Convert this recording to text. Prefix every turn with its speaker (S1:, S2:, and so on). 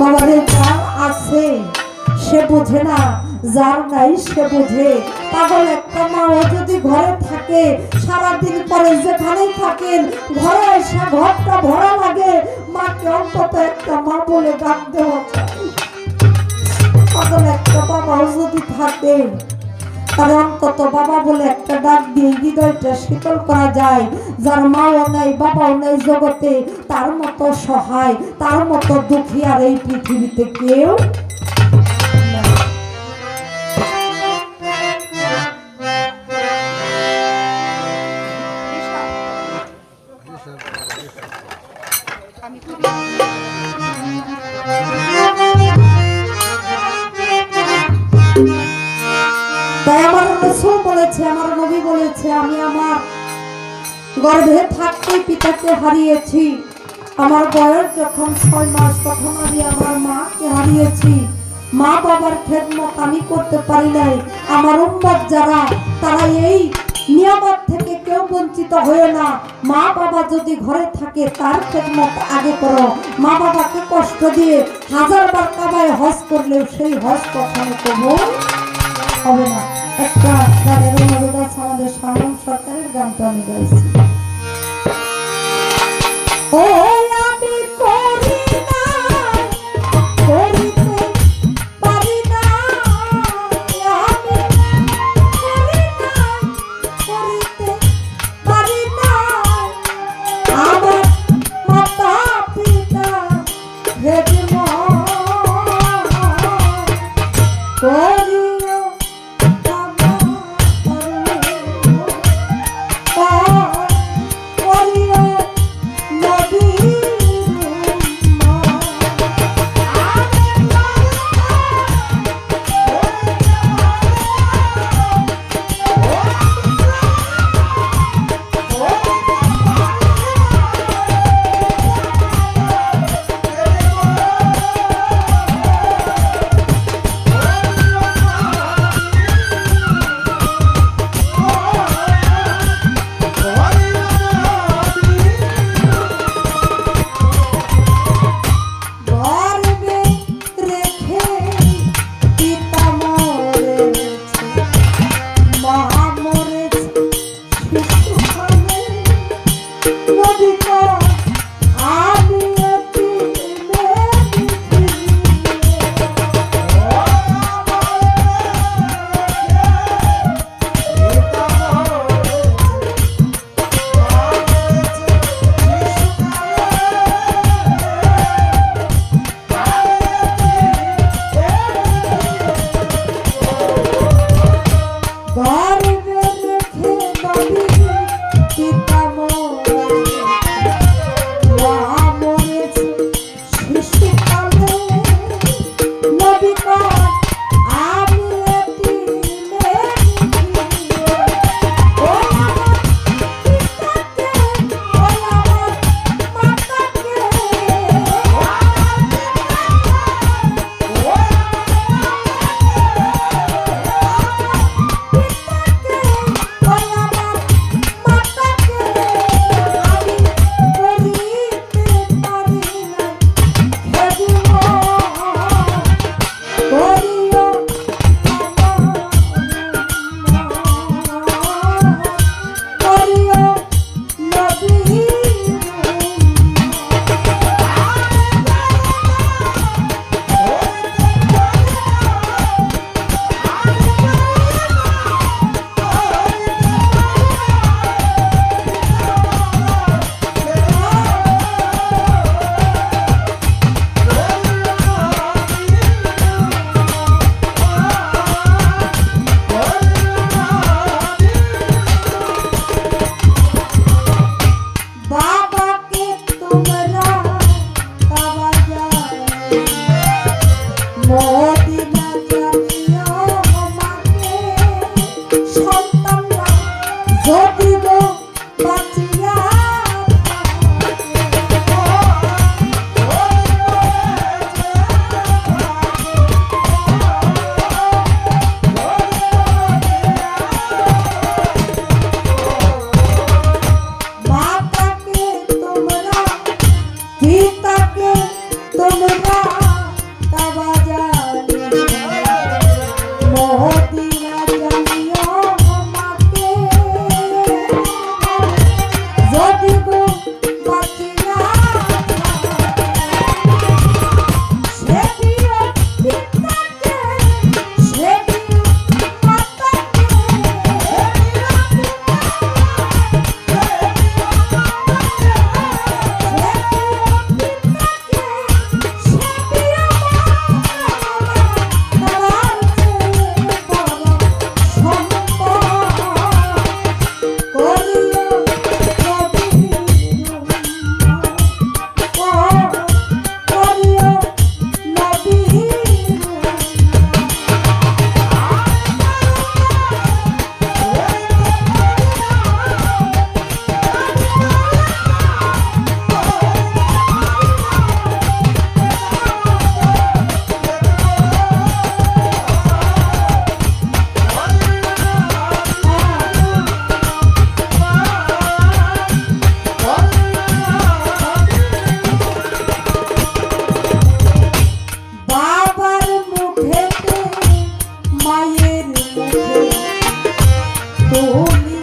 S1: বাবারে যার আছে সে বোঝে না, যার নাই সে বোঝে। পাগল একটা মাও যদি ঘরে থাকে, সারাদিন পরে যেখানেই থাকেন, ঘরে এসে ঘরটা ভরা লাগে। মাকে অন্তত একটা মা বলে গান দেওয়া পাগল একটা বাবাও যদি থাকে তাহলে অন্তত বাবা বলে একটা ডাক দিয়ে হৃদয়টা শীতল করা যায় যার মাও নাই, বাবাও নাই জগতে, তার মতো সহায়, তার মতো দুঃখী আর এই পৃথিবীতে কেউ নাই। রসুল বলেছে, আমার নবী বলেছে, আমি আমার গর্ভে থাকতে পিতাকে হারিয়েছি। আমার বয়স যখন ছয় মাস, তখন আমি আমার মাকে হারিয়েছি। মা বাবার খেদমত আমি করতে পারি নাই। আমার উম্মত যারা, তারা এই নিয়ামত থেকে কেউ বঞ্চিত হয়ে না। মা বাবা যদি ঘরে থাকে, তার খেদমত আগে করো। মা বাবাকে কষ্ট দিয়ে হাজারবার কাবায় হজ করলেও সেই হজ কখনো কবুল হবে না। একটা গানের অনুরোধ আছে আমাদের সামন সরকারের গানটা আমি গাইছি। ও 不